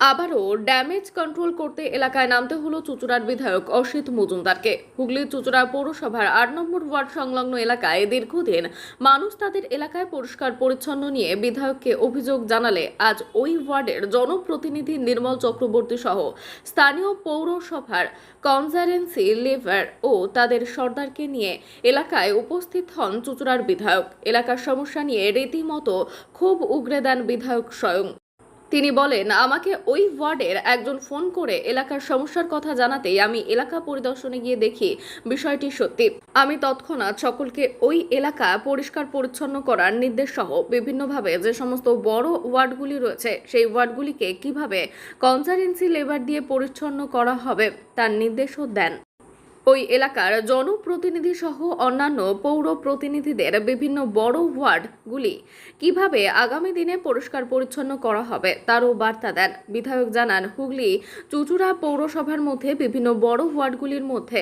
আবারও damage control করতে এলাকায় নামতে হলো চুচুড়ার বিধায়ক অসিত মজুমদারকে। হুগলির চুচুড়া পৌরসভার আট নম্বর ওয়ার্ড সংলগ্ন এলাকায় দীর্ঘদিন মানুষ তাদের এলাকায় পরিষ্কার পরিচ্ছন্ন নিয়ে বিধায়ককে অভিযোগ জানালে আজ ওই ওয়ার্ডের জনপ্রতিনিধি নির্মল চক্রবর্তী সহ স্থানীয় পৌরসভার কনজারেন্সি লেভার ও তাদের সর্দারকে নিয়ে এলাকায় উপস্থিত হন চুচুড়ার বিধায়ক। এলাকার সমস্যা নিয়ে রীতিমতো খুব উগরে দেন বিধায়ক স্বয়ং। তিনি বলেন, আমাকে ওই ওয়ার্ডের একজন ফোন করে এলাকার সমস্যার কথা জানাতেই আমি এলাকা পরিদর্শনে গিয়ে দেখি বিষয়টি সত্যি। আমি তৎক্ষণাৎ সকলকে ওই এলাকা পরিষ্কার পরিচ্ছন্ন করার নির্দেশ সহ বিভিন্নভাবে যে সমস্ত বড় ওয়ার্ডগুলি রয়েছে, সেই ওয়ার্ডগুলিকে কীভাবে কনসারেন্সি লেবার দিয়ে পরিচ্ছন্ন করা হবে, তার নির্দেশও দেন। ওই এলাকার জনপ্রতিনিধি সহ অন্যান্য পৌর প্রতিনিধিদের বিভিন্ন বড় ওয়ার্ডগুলি কীভাবে আগামী দিনে পরিষ্কার পরিচ্ছন্ন করা হবে তারও বার্তা দেন। বিধায়ক জানান, হুগলি চুচুড়া পৌরসভার মধ্যে বিভিন্ন বড় ওয়ার্ডগুলির মধ্যে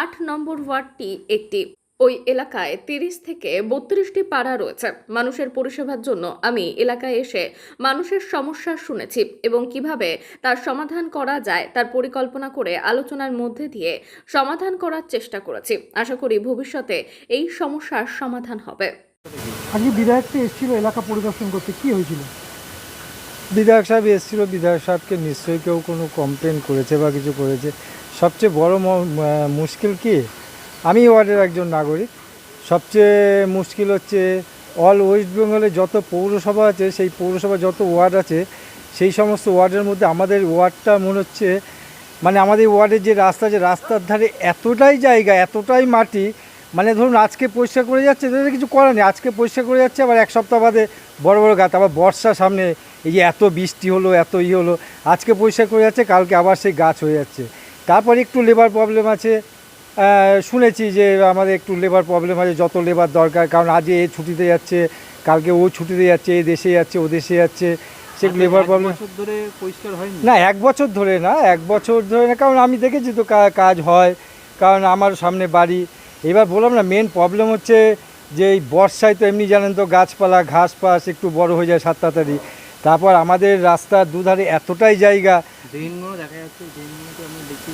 আট নম্বর ওয়ার্ডটি একটি। ওই এলাকায় তিরিশ থেকে বত্রিশটি পাড়া রয়েছে। মানুষের পরিষেবার জন্য আমি এলাকায় এসে মানুষের সমস্যা শুনেছি এবং কীভাবে তার সমাধান করা যায় তার পরিকল্পনা করে আলোচনার মধ্যে দিয়ে সমাধান করার চেষ্টা করেছি। আশা করি ভবিষ্যতে এই সমস্যার সমাধান হবে। আজকে বিধায়কটা এসেছিল এলাকা পরিদর্শন করতে? কি হয়েছিল? বিধায়ক সাহেব এসেছিল বিধায়ক সাহেবকে নিশ্চয়ই কেউ কোনো কমপ্লেন করেছে বা কিছু করেছে। সবচেয়ে বড় ম- মুশকিল কি? আমি ওয়ার্ডের একজন নাগরিক। সবচেয়ে মুশকিল হচ্ছে অল ওয়েস্ট বেঙ্গলে যত পৌরসভা আছে, সেই পৌরসভা যত ওয়ার্ড আছে, সেই সমস্ত ওয়ার্ডের মধ্যে আমাদের ওয়ার্ডটা মনে হচ্ছে মানে আমাদের ওয়ার্ডের যে রাস্তা যে রাস্তার ধারে এতটাই জায়গা, এতটাই মাটি মানে ধরুন আজকে পরিষ্কার করে যাচ্ছে তাদের কিছু করার নেই। আজকে পরিষ্কার করে যাচ্ছে, আবার এক সপ্তাহ বাদে বড় বড় গাছ, আবার বর্ষা সামনে এই যে এত বৃষ্টি হলো, এত ই হলো, আজকে পরিষ্কার করে যাচ্ছে, কালকে আবার সেই গাছ হয়ে যাচ্ছে। তারপর একটু লেবার প্রবলেম আছে শুনেছি যে আমাদের একটু লেবার প্রবলেম আছে যত লেবার দরকার কারণ আজ এ ছুটিতে যাচ্ছে কালকে ও ছুটিতে যাচ্ছে এ দেশে যাচ্ছে ও দেশে যাচ্ছে সে লেবার প্রবলেম ধরে পরিষ্কার হয় না এক বছর ধরে না এক বছর ধরে না কারণ আমি দেখেছি তো কাজ হয় কারণ আমার সামনে বাড়ি। এবার বললাম না মেন প্রবলেম হচ্ছে যে এই বর্ষায় তো এমনি জানেন তো গাছপালা ঘাস পাস একটু বড় হয়ে যায় সাত তাড়াতাড়ি। তারপর আমাদের রাস্তার দুধারে এতটাই জায়গা। ড্রেনগুলো দেখা যাচ্ছে ড্রেনগুলোতে আমি দেখছি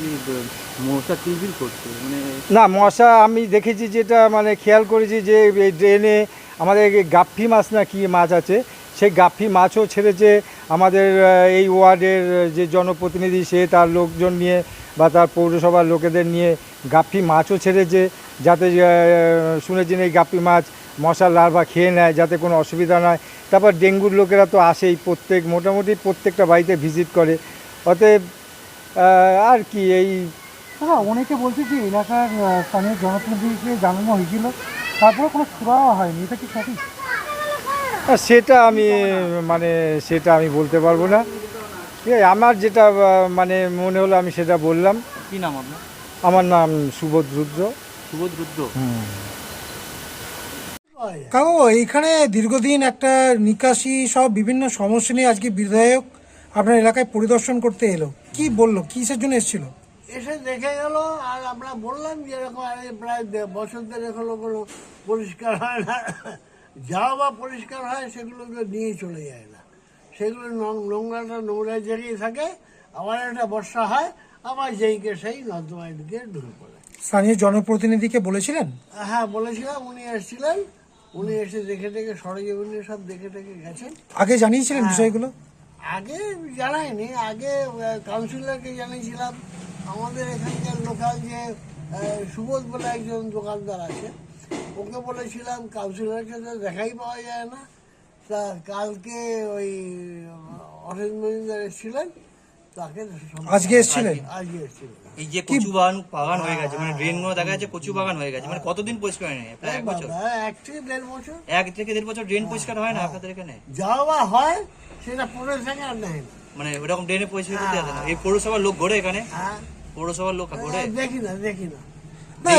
মশা কিলবিল করছে মানে না মশা আমি দেখেছি যেটা মানে খেয়াল করেছি যে এই ড্রেনে আমাদের গাপ্পি মাছ না কি মাছ আছে সেই গাপ্পি মাছও ছেড়েছে আমাদের এই ওয়ার্ডের যে জনপ্রতিনিধি সে তার লোকজন নিয়ে বা তার পৌরসভার লোকেদের নিয়ে গাপ্পি মাছও ছেড়েছে যাতে শুনেছেন এই গাপ্পি মাছ। মশার লার্ভা খেয়ে নেয় যাতে কোনো অসুবিধা নয় তারপর ডেঙ্গুর লোকেরা তো আসেই প্রত্যেক মোটামুটি প্রত্যেকটা বাড়িতে ভিজিট করে। অতএব আর কি এই দাদা অনেকে বলছে যে এলাকার স্থানীয় জনপ্রতিনিধিকে জানানো হয়েছিল। তারপরে কোনো সুরাহা হয়নি। এটা কি সঠিক? সেটা আমি মানে সেটা আমি বলতে পারব না। ঠিক আছে আমার যেটা মানে মনে হলো আমি সেটা বললাম। কি নাম আপনার? আমার নাম সুবোধ রুদ্র। সুবোধ রুদ্র। হুম। কাকু এইখানে দীর্ঘদিন একটা নিকাশি সব বিভিন্ন সমস্যা নিয়ে আজকে বিধায়ক আপনার এলাকায় পরিদর্শন করতে এলো। কি বলল? কিসের জন্য এসেছিল? এসে দেখে গেল আর আমরা বললাম যে এরকম প্রায় বছর দেড়েক হলো কোনো পরিষ্কার হয় না। যাও বা পরিষ্কার হয় সেগুলোকে নিয়ে চলে যায় না। সেগুলো নোংরাটা নোংরায় জড়িয়ে থাকে আবার একটা বর্ষা হয় আবার যেইকে সেই নর্দমায় দিকে ঢুকে পড়ে। স্থানীয় জনপ্রতিনিধিকে বলেছিলেন? হ্যাঁ বলেছিলাম উনি এসেছিলেন। উনি এসে দেখে দেখে সরজমিনে সব দেখে দেখে গেছেন। আগে জানিয়েছিলেন বিষয়গুলো? আগে জানাইনি আগে কাউন্সিলরকে জানিয়েছিলাম। আমাদের এখানকার লোকাল যে সুবোধ বলে একজন দোকানদার আছে ওকে বলেছিলাম কাউন্সিলরের সাথে দেখাই পাওয়া যায় না। তা কালকে ওই অরেঞ্জ মজুমদার এসেছিলেন তাকে আজকে এসেছিলেন? আজকে এসেছিলেন। এই যে কচু বাগান বাগান হয়ে গেছে মানে ড্রেনগুলো দেখা যাচ্ছে কচু বাগান হয়ে গেছে মানে কতদিন পরিষ্কার প্রায় এক বছর? এক থেকে দেড় বছর। এক থেকে দেড় বছর ড্রেন পরিষ্কার হয় না আপনাদের এখানে? যাওয়া হয় সেটা পরে থেকে আর নেয় মানে ওরকম ড্রেনে পরিষ্কার করতে আসে না? এই পৌরসভার লোক ঘোরে এখানে? হ্যাঁ। পৌরসভার লোক ঘোরে? দেখি না দেখি না।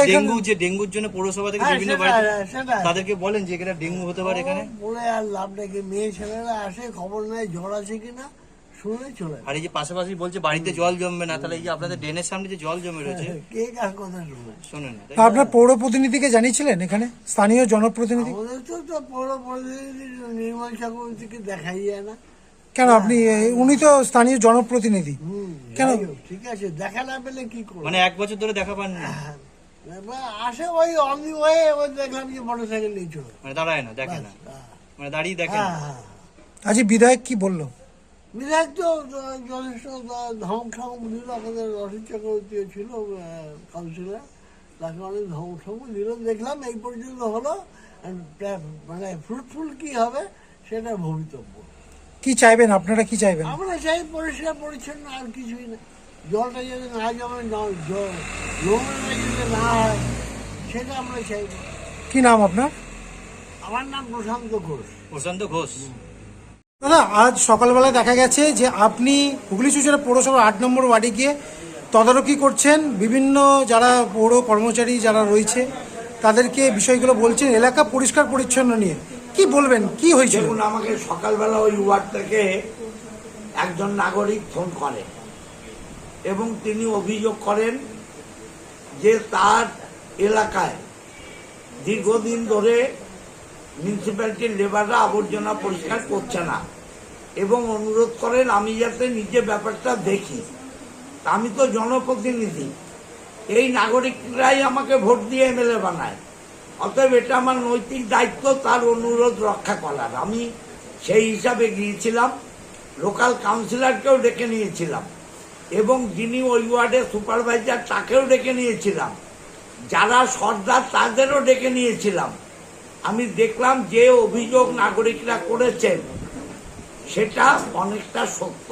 ডেঙ্গু যে ডেঙ্গুর জন্য পৌরসভা থেকে হ্যাঁ, বিভিন্ন হ্যাঁ। তাদেরকে বলেন যে এখানে ডেঙ্গু হতে পারে এখানে? বলে আর লাভ নাকি মেয়ে ছেলেরা আসে খবর নেয় ঝড় আছে কিনা? চলে আর এই যে পাশাপাশি বলছে বাড়িতে জল জমবে না তাহলে এই যে আপনাদের ড্রেনের সামনে যে জল জমে রয়েছে। কে কার কথা শুনে? শোনেন না আপনার পৌর প্রতিনিধিকে জানিয়েছিলেন এখানে? স্থানীয় জনপ্রতিনিধি? আমাদের তো তো পৌর প্রতিনিধি নির্মল চক্রবর্তীকে দেখাই যায় না। কেন আপনি উনি তো স্থানীয় জনপ্রতিনিধি। কেন? ঠিক আছে দেখা না পেলে কি করব? মানে এক বছর ধরে দেখা পান না আসে ওই দি ওয়ে ওই দেখলাম যে মোটর সাইকেল নিয়ে চলে মানে দাঁড়ায় না দেখে না। মানে দাঁড়িয়ে দেখে হ্যাঁ না। হ্যাঁ আজকে বিধায়ক কি বলল? বিধায়ক তো যথেষ্ট ঠমক দিল আমাদের চক্রবর্তী ছিল কাউন্সিলর তাকে অনেক দিল। দেখলাম এই পর্যন্ত হলো মানে ফ্রুটফুল কি হবে সেটা ভবিতব্য। কি চাইবেন? আপনারা কি চাইবেন? আমরা চাই পরিষ্কার পরিচ্ছন্ন আর কিছুই না। জলটা যদি না জমে ন- জ- যদি না হয় সেটা আমরা চাইব। কি নাম আপনার? আমার নাম প্রশান্ত ঘোষ। প্রশান্ত ঘোষ। দাদা, আজ সকালবেলা দেখা গেছে যে আপনি হুগলি চুচড়া পৌরসভার আট নম্বর ওয়ার্ডে গিয়ে তদারকি করছেন। বিভিন্ন যারা পৌর কর্মচারী যারা রয়েছে, তাদেরকে বিষয়গুলো বলছেন, এলাকা পরিষ্কার পরিচ্ছন্ন নিয়ে। কি বলবেন? কি হয়েছে আমাকে সকালবেলা ওই ওয়ার্ড থেকে একজন নাগরিক ফোন করেন এবং তিনি অভিযোগ করেন যে তার এলাকায় দীর্ঘদিন ধরে মিউনিসিপ্যালিটির লেবাররা আবর্জনা পরিষ্কার করছে না। এবং অনুরোধ করেন, আমি যাতে নিজে ব্যাপারটা দেখি। আমি তো জনপ্রতিনিধি। এই নাগরিকরাই আমাকে ভোট দিয়ে এমএলএ বানায়। অতএব এটা আমার নৈতিক দায়িত্ব, তার অনুরোধ রক্ষা করার। আমি সেই হিসাবে গিয়েছিলাম, লোকাল কাউন্সিলরকেও ডেকে নিয়েছিলাম, এবং যিনি ওই ওয়ার্ডের সুপারভাইজার তাকেও ডেকে নিয়েছিলাম। যারা সর্দার, তাদেরও ডেকে নিয়েছিলাম। আমি দেখলাম যে অভিযোগ নাগরিকরা করেছেন, সেটা অনেকটা সত্য।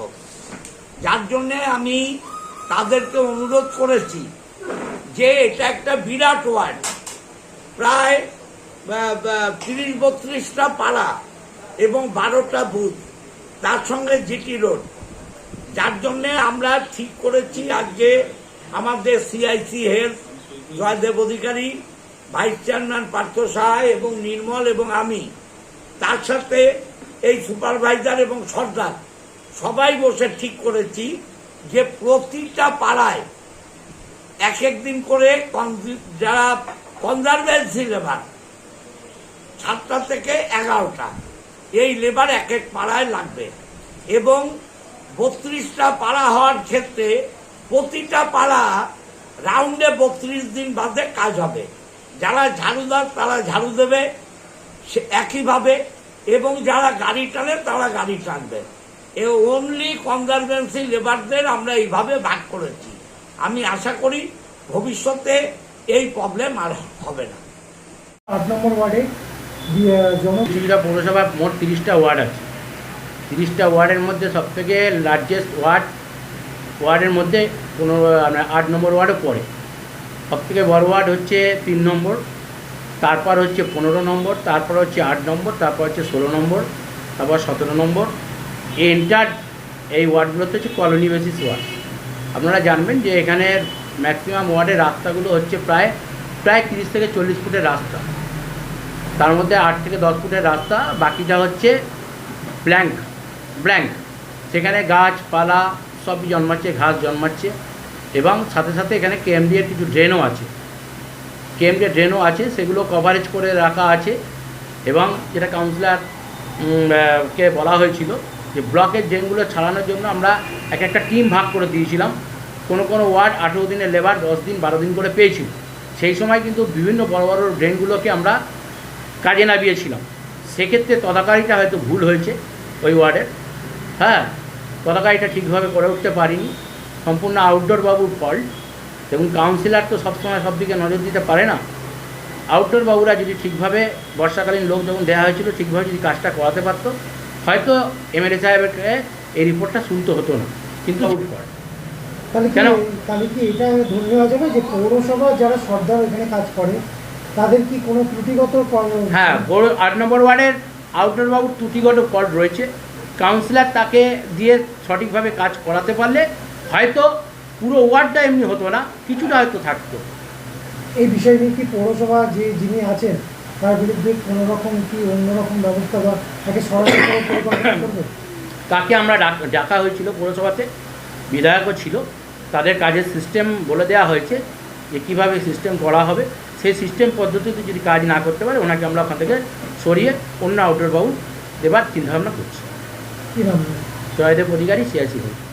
যার জন্যে আমি তাদেরকে অনুরোধ করেছি যে এটা একটা বিরাট ওয়ার্ড। প্রায় তিরিশ বত্রিশটা পাড়া এবং বারোটা বুথ, তার সঙ্গে জিটি রোড। যার জন্যে আমরা ঠিক করেছি আজকে আমাদের CIC health Joydeb Adhikari vice chairman Partha Saha এবং নির্মল এবং আমি। তার সাথে এই সুপারভাইজার এবং সর্দার, সবাই বসে ঠিক করেছি যে প্রতিটা পাড়ায় এক এক দিন করে যারা কনজারভেন্সি লেবার সাতটা থেকে এগারোটা, এই লেবার এক এক পাড়ায় লাগবে। এবং বত্রিশটা পাড়া হওয়ার ক্ষেত্রে প্রতিটা পাড়া রাউন্ডে বত্রিশ দিন বাদে কাজ হবে। যারা ঝাড়ুদার তারা ঝাড়ু দেবে। সে একইভাবে এবং যারা গাড়ি টানে তারা গাড়ি টানবে। এ অনলি কনজারভেন্সি লেবারদের আমরা এইভাবে ভাগ করেছি। আমি আশা করি ভবিষ্যতে এই প্রবলেম আর হবে না। আট নম্বর ওয়ার্ডে জন চুচুড়া পৌরসভা মোট তিরিশটা ওয়ার্ড আছে। তিরিশটা ওয়ার্ডের মধ্যে সবথেকে লার্জেস্ট ওয়ার্ড ওয়ার্ডের মধ্যে পনেরো মানে আট নম্বর ওয়ার্ডও পড়ে। সবথেকে বড় ওয়ার্ড হচ্ছে তিন নম্বর, তারপর হচ্ছে পনেরো নম্বর, তারপর হচ্ছে আট নম্বর, তারপর হচ্ছে ষোলো নম্বর, তারপর সতেরো নম্বর। এন্টার এই ওয়ার্ডগুলোতে হচ্ছে কলোনি বেসিস ওয়ার্ড আপনারা জানবেন যে এখানে ম্যাক্সিমাম ওয়ার্ডের রাস্তাগুলো হচ্ছে প্রায় প্রায় তিরিশ থেকে চল্লিশ ফুটের রাস্তা। তার মধ্যে আট থেকে দশ ফুটের রাস্তা, বাকিটা হচ্ছে ব্ল্যাঙ্ক ব্ল্যাঙ্ক সেখানে গাছপালা সবই জন্মাচ্ছে, ঘাস জন্মাচ্ছে। এবং সাথে সাথে এখানে কেএমডি এর কিছু ড্রেনও আছে। কেএমডি ড্রেনও আছে, সেগুলো কভারেজ করে রাখা আছে এবং যেটা কাউন্সিলর কে বলা হয়েছিল যে ব্লকের ড্রেনগুলো ছাড়ানোর জন্য আমরা এক একটা টিম ভাগ করে দিয়েছিলাম। কোনো কোনো ওয়ার্ড আঠেরো দিনের লেবার দশ দিন, বারো দিন করে পেয়েছি সেই সময় কিন্তু বিভিন্ন বড় বড় ড্রেনগুলোকে আমরা কাজে নামিয়েছিলাম। সেক্ষেত্রে তদাকারিটা হয়তো ভুল হয়েছে ওই ওয়ার্ডের হ্যাঁ তদাকারিটা ঠিকভাবে করে উঠতে পারিনি। সম্পূর্ণ আউটডোর বাবুর ফল্ট এবং কাউন্সিলর তো সবসময় সব দিকে নজর দিতে পারে না। আউটডোর বাবুরা যদি ঠিকভাবে বর্ষাকালীন লোক যখন দেওয়া হয়েছিল ঠিকভাবে যদি কাজটা করাতে পারতো হয়তো এমএলএ সাহেবকে এই রিপোর্টটা শুনতে হতো না। কিন্তু আউট করে তাহলে কেন? তাহলে কি এটা ধরে নেওয়া যাবে যে পৌরসভা যারা সর্দার এখানে কাজ করে তাদের কি কোনো ত্রুটিগত হ্যাঁ বড় আট নম্বর ওয়ার্ডের আউটডোর বাবুর ত্রুটিগত ফল্ট রয়েছে। কাউন্সিলর তাকে দিয়ে সঠিকভাবে কাজ করাতে পারলে হয়তো পুরো ওয়ার্ডটা এমনি হতো না কিছুটা হয়তো থাকতো। এই বিষয় নিয়ে কি পৌরসভা যে যিনি আছেন তার বিরুদ্ধে কোনো রকম কি অন্যরকম ব্যবস্থা বা তাকে তাকে আমরা ডাক- হয়েছিল পৌরসভাতে বিধায়কও ছিল। তাদের কাজের সিস্টেম বলে দেওয়া হয়েছে যে কীভাবে সিস্টেম করা হবে। সেই সিস্টেম পদ্ধতিতে যদি কাজ না করতে পারে ওনাকে আমরা ওখান থেকে সরিয়ে অন্য আউটডোর বাবু দেবার চিন্তাভাবনা করছি। জয়দেব অধিকারী সিয়াসি হল